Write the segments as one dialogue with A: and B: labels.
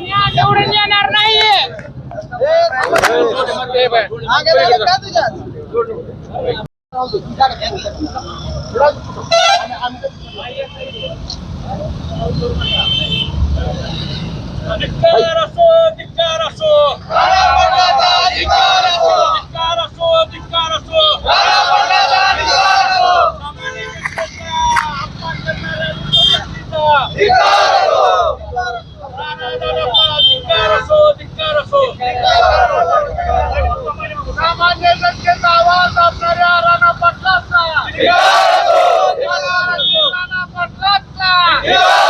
A: निवडून येणार नाहीये.
B: धिक्कार असो धिक्कार असो धिक्कार असो धिक्कार असो धिक्कार असो सामान्य जनतेचा अपमान करणाऱ्या व्यक्तीचा राणादादाचा धिक्कार असो धिक्कार असो सामान्य जनतेचा आवाज असणाऱ्या राणा पाटलाचा राणा पाटलाचा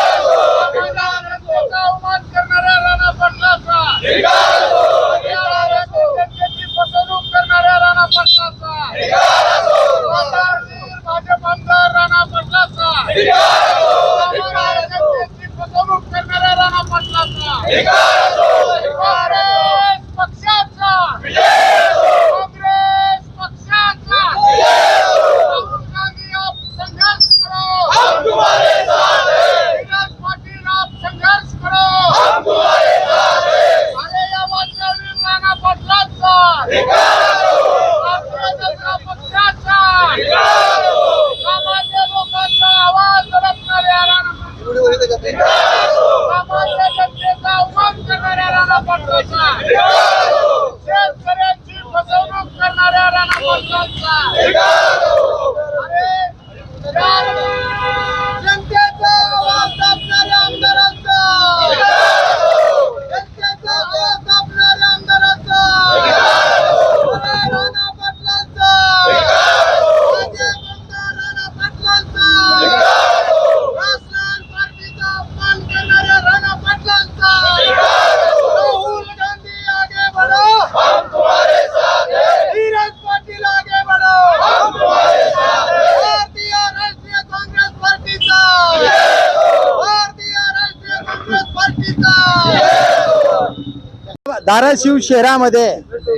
C: धाराशिव शहरामध्ये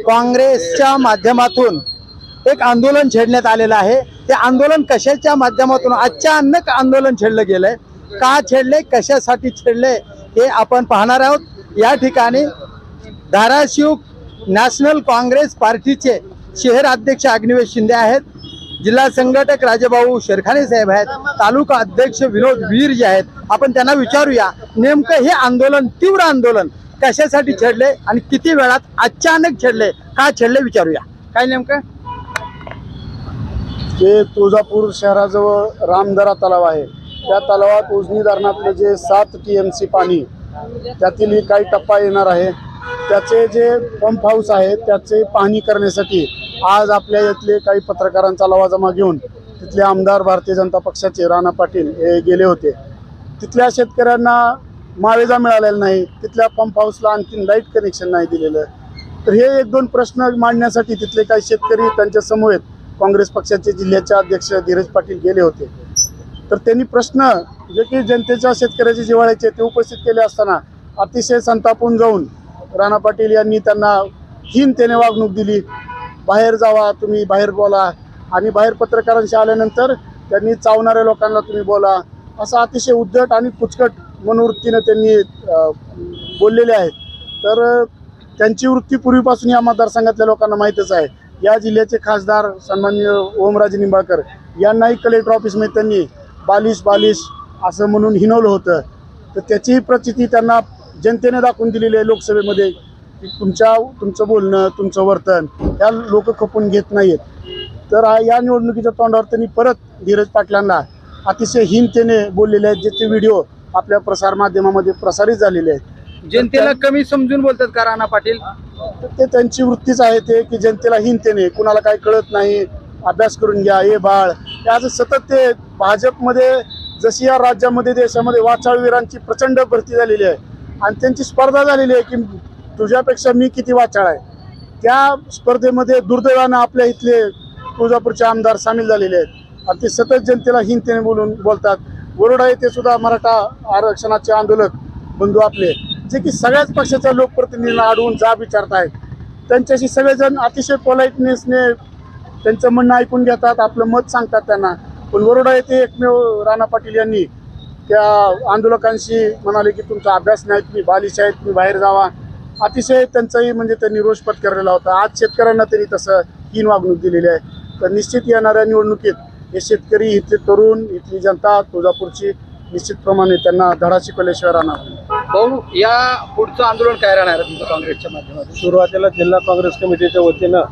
C: काँग्रेसच्या माध्यमातून एक आंदोलन छेडण्यात आलेलं आहे. ते आंदोलन कशाच्या माध्यमातून अचानक आंदोलन छेडलं गेलंय? का छेडले कशासाठी छेडले हे आपण पाहणार आहोत. या ठिकाणी धाराशिव नॅशनल काँग्रेस पार्टीचे शहर अध्यक्ष अग्निवेश शिंदे आहेत. जिल्हा संघटक राजेभाऊ शेरखाने साहेब आहेत. तालुका अध्यक्ष विनोद वीर जे आहेत. आपण त्यांना विचारूया नेमकं हे आंदोलन तीव्र आंदोलन कशासाठी छेडले आणि किती वेळात अचानक छेडले? का छेडले विचारूया. काय नेमकं?
D: जे तुळजापूर शहराजवळ रामदरा तलाव आहे त्या तलावात उजनी धरणातले जे सात टी एम सी पाणी त्यातील काही टप्पा येणार आहे त्याचे जे पंप हाऊस आहे त्याचे पाहणी करण्यासाठी आज आपल्या इथले काही पत्रकारांचा लवाजमा घेऊन तिथले आमदार भारतीय जनता पक्षाचे राणा पाटील हे गेले होते. तिथल्या शेतकऱ्यांना मावेजा मिळालेला नाही तिथल्या पंप हाऊसला आणखीन लाइट कनेक्शन नाही दिलेलं. तर हे एक दोन प्रश्न मांडण्यासाठी तिथले काही शेतकरी त्यांच्या समवेत काँग्रेस पक्षाचे जिल्ह्याचे अध्यक्ष धीरज पाटील गेले होते. तर त्यांनी प्रश्न जे की जनतेच्या शेतकऱ्याचे जिवाळ्याचे ते उपस्थित केले असताना अतिशय संतापून जाऊन राणा पाटील यांनी त्यांना हीनतेने वागणूक दिली. बाहेर जावा तुम्ही बाहेर बोला. आणि बाहेर पत्रकारांशी आल्यानंतर त्यांनी चावणाऱ्या लोकांना तुम्ही बोला. असं अतिशय उद्धट आणि पुचकट मनोवृत्तीनं त्यांनी बोललेले आहेत. तर त्यांची वृत्ती पूर्वीपासून या मतदारसंघातल्या लोकांना माहीतच आहे. या जिल्ह्याचे खासदार सन्मान्य ओमराजे निंबाळकर यांनाही कलेक्टर ऑफिसमध्ये त्यांनी बालिश बालिश असं म्हणून हिनवलं होतं. तर त्याचीही प्रचिती त्यांना जनतेने दाखवून दिलेली आहे लोकसभेमध्ये की तुमच्या तुमचं बोलणं तुमचं वर्तन या लोक खपून घेत नाहीत तर या निवडणुकीच्या तोंडावर त्यांनी परत धीरज पाटलांना अतिशय हीनतेने बोललेले आहेत. ज्याचे व्हिडिओ आपल्या प्रसार माध्यमामध्ये प्रसारित झालेले आहेत.
C: जनतेला कमी समजून बोलतात का राणा पाटील?
D: ते त्यांची वृत्तीच आहे ते की जनतेला हिनतेने कुणाला काही कळत नाही अभ्यास करून घ्या हे बाळ. आज सतत ते भाजपमध्ये जशी या राज्यामध्ये देशामध्ये वाचाळवीरांची प्रचंड भरती झालेली आहे. आणि त्यांची स्पर्धा झालेली आहे की तुझ्यापेक्षा मी किती वाचाळ आहे. त्या स्पर्धेमध्ये दुर्दैवानं आपल्या इथले तुळजापूरचे आमदार सामील झालेले आहेत. आणि ते सतत जनतेला हिनतेने बोलून बोलतात. वरोडा येथे सुद्धा मराठा आरक्षणाचे आंदोलक बंधू आपले जे की सगळ्याच पक्षाच्या लोकप्रतिनिधींना अडवून जाब विचारत आहेत. त्यांच्याशी सगळेजण अतिशय पोलाइटनेसने त्यांचं म्हणणं ऐकून घेतात आपलं मत सांगतात त्यांना. पण वरोडा येथे एकमेव राणा पाटील यांनी त्या आंदोलकांशी म्हणाले की तुमचा अभ्यास नाही तुम्ही बालिश आहेत तुम्ही बाहेर जावा. अतिशय त्यांचाही म्हणजे त्यांनी रोष पत्करलेला होता. आज शेतकऱ्यांना तरी तसं हीन वागणूक दिलेली आहे. तर निश्चित येणाऱ्या निवडणुकीत हे शेतकरी इथले तरुण इथली जनता तुळजापूरची निश्चितप्रमाणे त्यांना धडा शिकवल्याशिवाय राहणार नाही.
C: भाऊ या पुढचं आंदोलन काय राहणार आहे तुमचं काँग्रेसच्या माध्यमातून
E: सुरुवातीला जिल्हा काँग्रेस कमिटीच्या वतीनं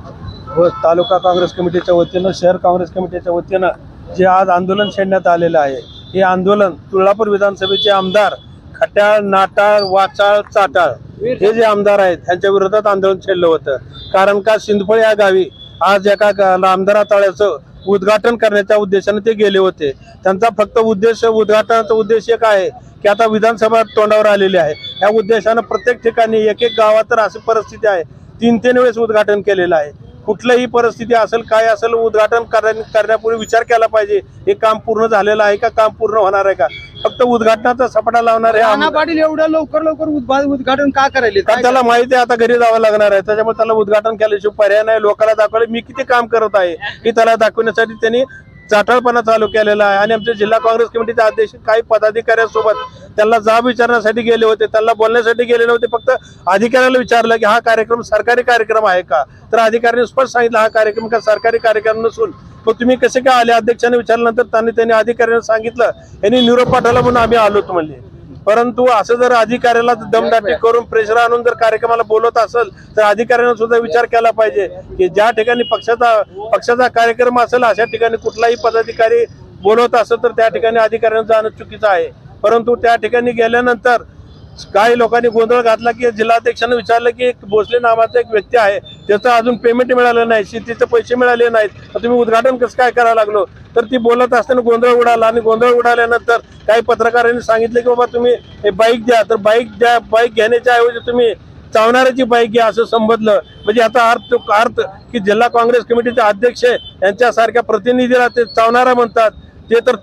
E: व तालुका काँग्रेस कमिटीच्या वतीनं शहर काँग्रेस कमिटीच्या वतीनं जे आज आंदोलन छेडण्यात आलेलं आहे हे आंदोलन तुळजापूर विधानसभेचे आमदार खट्याळ नाटाळ वाचाळ चाटाळ हे जे आमदार आहेत त्यांच्या विरोधात आंदोलन छेडलं होतं कारण का सिंदफळ या गावी आज एका आमदारा तळ्याचं उद्घाटन करण्याच्या उद्देशाने ते गेले होते. त्यांचा फक्त उद्देश उद्घाटनाचा उद्देश एक आहे की आता विधानसभा तोंडावर आलेली आहे. या उद्देशानं प्रत्येक ठिकाणी एक एक गावात तर अशी परिस्थिती आहे. तीन तीन वेळेस उद्घाटन केलेलं आहे. कुठलंही परिस्थिती असेल काय असेल उद्घाटन करण्यापूर्वी विचार केला पाहिजे. हे काम पूर्ण झालेलं आहे का? काम पूर्ण होणार आहे का? फक्त उद्घाटनाचा सपाटा लावणार हे
C: राणा
E: आमदार-
C: पाटील एवढं लवकर लवकर उद्घाटन का करायले
E: कारण त्याला माहिती आहे आता घरी जावं लागणार आहे. त्याच्यामुळे त्याला उद्घाटन केल्याशिवाय पर्याय नाही. लोकांना दाखवले मी किती काम करत आहे हे त्याला दाखवण्यासाठी त्यांनी चाटाळपणा चालू केलेला आहे. आणि आमचे जिल्हा काँग्रेस कमिटीचे अध्यक्ष काही पदाधिकाऱ्यांसोबत त्यांना जाब विचारण्यासाठी गेले होते. त्यांना बोलण्यासाठी गेले नव्हते. फक्त अधिकाऱ्याला विचारलं की हा कार्यक्रम सरकारी कार्यक्रम आहे का? तर अधिकाऱ्याने स्पष्ट सांगितलं हा कार्यक्रम का सरकारी कार्यक्रम नसून मग तुम्ही कसे काय आले? अध्यक्षाने विचारल्यानंतर त्यांनी त्यांनी अधिकाऱ्याने सांगितलं. यांनी निरोप पाठवला म्हणून आम्ही आलोत म्हणले. परंतु असं जर अधिकाऱ्याला दमदाटी करून प्रेशर आणून जर कार्यक्रमाला बोलत असेल तर अधिकाऱ्याने सुद्धा विचार केला पाहिजे की ज्या ठिकाणी पक्षाचा पक्षाचा कार्यक्रम असेल अशा ठिकाणी कुठलाही पदाधिकारी बोलवत असेल तर त्या ठिकाणी अधिकाऱ्यांना जाणं चुकीचं आहे. परंतु त्या ठिकाणी गेल्यानंतर काही लोकांनी गोंधळ घातला की जिल्हाध्यक्षांना विचारलं की एक भोसले नावाचा एक व्यक्ती आहे त्याचं अजून पेमेंट मिळालं नाही शेतीचे पैसे मिळाले नाहीत. तुम्ही उद्घाटन कसं काय करावं लागलो? तर ती बोलत असताना गोंधळ उडाला आणि गोंधळ उडाल्यानंतर काही पत्रकारांनी सांगितलं की बाबा तुम्ही बाईक द्या. तर बाईक द्या बाईक घेण्याच्या ऐवजी तुम्ही चावणाऱ्याची बाईक घ्या असं संबोधलं. म्हणजे आता अर्थ अर्थ की जिल्हा काँग्रेस कमिटीचे अध्यक्ष यांच्यासारख्या प्रतिनिधीला ते चावणारा म्हणतात. ते तर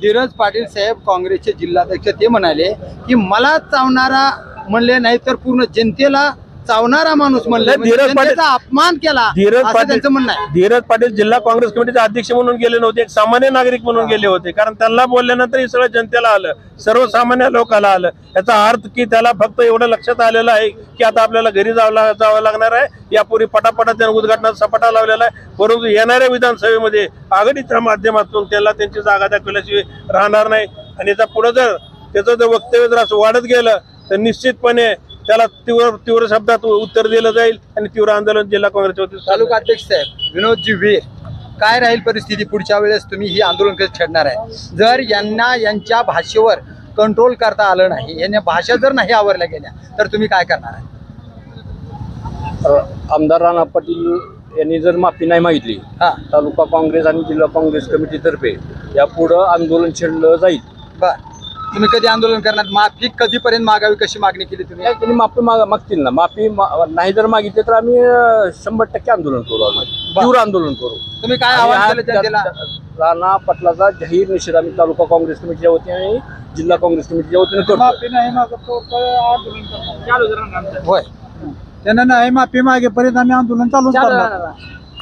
C: धीरज पाटील साहेब काँग्रेसचे जिल्हाध्यक्ष ते म्हणाले की मला चावणारा म्हणले नाही तर पूर्ण जनतेला चावणारा माणूस म्हणले. म्हणजे
E: धीरज पाटील-
C: अपमान केला
E: धीरज पाटील
C: म्हणणं आहे.
E: धीरज पाटील जिल्हा काँग्रेस कमिटीचे अध्यक्ष म्हणून गेले नव्हते एक सामान्य नागरिक म्हणून गेले होते. कारण त्यांना बोलल्यानंतर हे सगळं जनतेला आलं सर्वसामान्य लोकांना आलं. याचा अर्थ की त्याला फक्त एवढं लक्षात आलेलं आहे की आता आपल्याला घरी जावं जावं लागणार आहे. यापूर्वी पटापटा त्यानं उद्घाटनाचा सपाटा लावलेला आहे. परंतु येणाऱ्या विधानसभेमध्ये आघाडीच्या माध्यमातून त्याला त्यांची जागा दाखवल्याशिवाय राहणार नाही. आणि याचा पुढे जर त्याचं जर वक्तव्य जर असं वाढत गेलं तर निश्चितपणे त्याला तीव्र तीव्र शब्दात उत्तर दिलं जाईल आणि तीव्र आंदोलन जिल्हा काँग्रेसच्या वतीने
C: तालुका अध्यक्ष साहेब विनोदजी वीर काय राहील परिस्थिती पुढच्या वेळेस? तुम्ही ही आंदोलन कसं छेडणार आहे? जर यांना यांच्या भाषेवर कंट्रोल करता आलं नाही यांच्या भाषा जर नाही आवरल्या गेल्या तर तुम्ही काय करणार आहे?
F: आमदार राणा पाटील यांनी जर माफी नाही मागितली
C: हा.
F: तालुका काँग्रेस आणि जिल्हा काँग्रेस कमिटीतर्फे यापुढं आंदोलन छेडलं जाईल.
C: बर. तुम्ही कधी आंदोलन करणार? माफी कधीपर्यंत मागावी? कशी मागणी केली तुम्ही?
F: त्यांनी माफी माग मागतील ना. माफी मा- नाही जर मागितली तर आम्ही अं, शंभर टक्के आंदोलन करू आम्ही. तीव्र आंदोलन करू.
C: तुम्ही काय
F: आणि
C: आवाहन
F: हा
C: केलं जनतेला?
F: त्या- राणा पाटलाचा जाहीर निषेध आम्ही तालुका काँग्रेस कमिटीच्या वतीने आणि जिल्हा काँग्रेस कमिटीच्या वतीने करतो
C: होय.
D: त्यांना नाही माफी मागेपर्यंत आम्ही आंदोलन चालू करणार.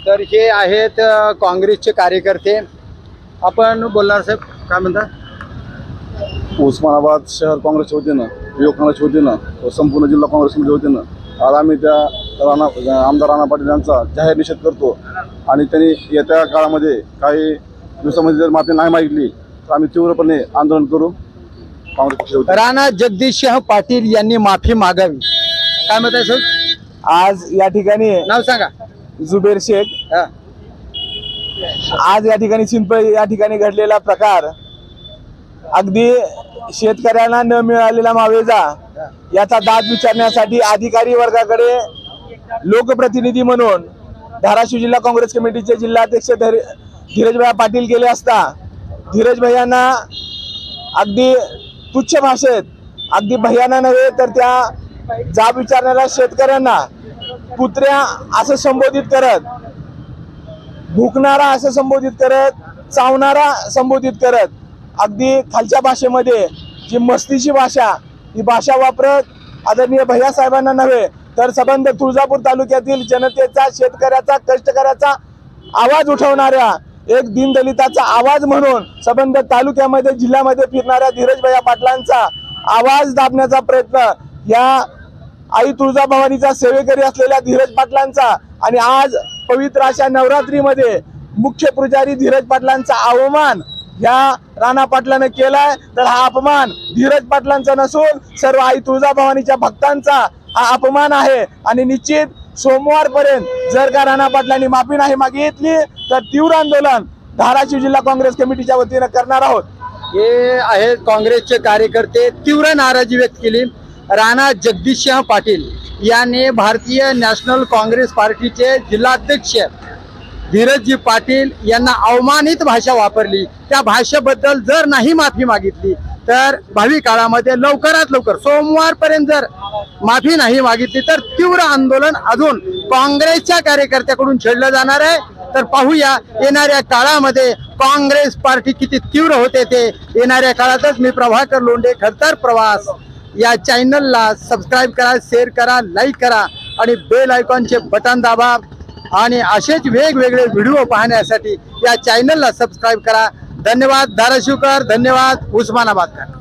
C: तर हे आहेत अ, काँग्रेसचे कार्यकर्ते. आपण बोलणार साहेब काय म्हणता?
D: उस्मानाबाद शहर काँग्रेसच्या वतीनं युवक काँग्रेसच्या वतीनं व संपूर्ण जिल्हा काँग्रेस कमिटीच्या वतीनं आज आम्ही त्या राणा आमदार राणा पाटील यांचा जाहीर निषेध करतो. आणि त्यांनी येत्या काळामध्ये काही दिवसामध्ये जर माफी नाही मागितली तर आम्ही तीव्रपणे आंदोलन करू. काँग्रेस.
C: राणा जगदीशशाह पाटील यांनी माफी मागावी. काय म्हणताय सर?
G: आज या ठिकाणी
C: नाव सांगा.
G: जुबेर शेख.
C: हा.
G: आज या ठिकाणी चिंचपळी या ठिकाणी घडलेला प्रकार अगदी शेतकऱ्यांना न मिळालेला मावेजा याचा दाद विचारण्यासाठी अधिकारी वर्गाकडे लोकप्रतिनिधी म्हणून धाराशिव जिल्हा काँग्रेस कमिटीचे जिल्हाध्यक्ष धीरजभाई पाटील गेले असता धीरज भैयांना अगदी तुच्छ भाषेत अगदी भैयाना नव्हे तर त्या जाब विचारणाऱ्या शेतकऱ्यांना कुत्र्या असं संबोधित करत भुकणारा असं संबोधित करत चावणारा संबोधित करत अगदी खालच्या भाषेमध्ये जी मस्तीची भाषा ही भाषा वापरत आदरणीय भैया साहेबांना नव्हे तर संबंध तुळजापूर तालुक्यातील जनतेचा शेतकऱ्याचा कष्टकऱ्याचा आवाज उठवणाऱ्या एक दीनदलिताचा आवाज म्हणून संबंध तालुक्यामध्ये जिल्ह्यामध्ये फिरणाऱ्या धीरजभाई पाटलांचा आवाज दाबण्याचा प्रयत्न या आई तुळजाभवानीचा सेवेकरी असलेल्या धीरज पाटलांचा आणि आज पवित्र अशा नवरात्रीमध्ये मुख्य पुजारी धीरज पाटलांचा अवमान या राणा पाटलानं केलाय तर हा अपमान धीरज पाटलांचा नसून सर्व आई तुळजाभवानीच्या भक्तांचा हा अपमान आहे. आणि निश्चित सोमवारपर्यंत जर का राणा पाटलांनी माफी नाही मागितली तर तीव्र आंदोलन धाराशिव जिल्हा काँग्रेस कमिटीच्या वतीनं करणार आहोत.
C: हे आहेत काँग्रेसचे कार्यकर्ते तीव्र नाराजी व्यक्त केली. राणा जगदीशसिंह पाटील यांनी भारतीय नॅशनल काँग्रेस पार्टीचे जिल्हाध्यक्ष धीरजजी पाटील यांना अवमानित भाषा वापरली. त्या भाषेबद्दल जर नाही माफी मागितली तर भावी काळामध्ये लवकरात लवकर सोमवारपर्यंत जर माफी नाही मागितली तर तीव्र आंदोलन अजून काँग्रेसच्या कार्यकर्त्याकडून छेडलं जाणार आहे. तर पाहूया येणाऱ्या काळामध्ये काँग्रेस पार्टी किती तीव्र होते ते. येणाऱ्या काळातच मी प्रभाकर लोंढे खडतर प्रवास या चॅनलला सबस्क्राईब करा शेअर करा लाईक करा आणि बेल आयकॉनचे बटन दाबा. आणि असेच वेगवेगळे व्हिडिओ पाहण्यासाठी या चॅनलला सबस्क्राईब करा. धन्यवाद धाराशिवकर धन्यवाद उस्मानाबादकर.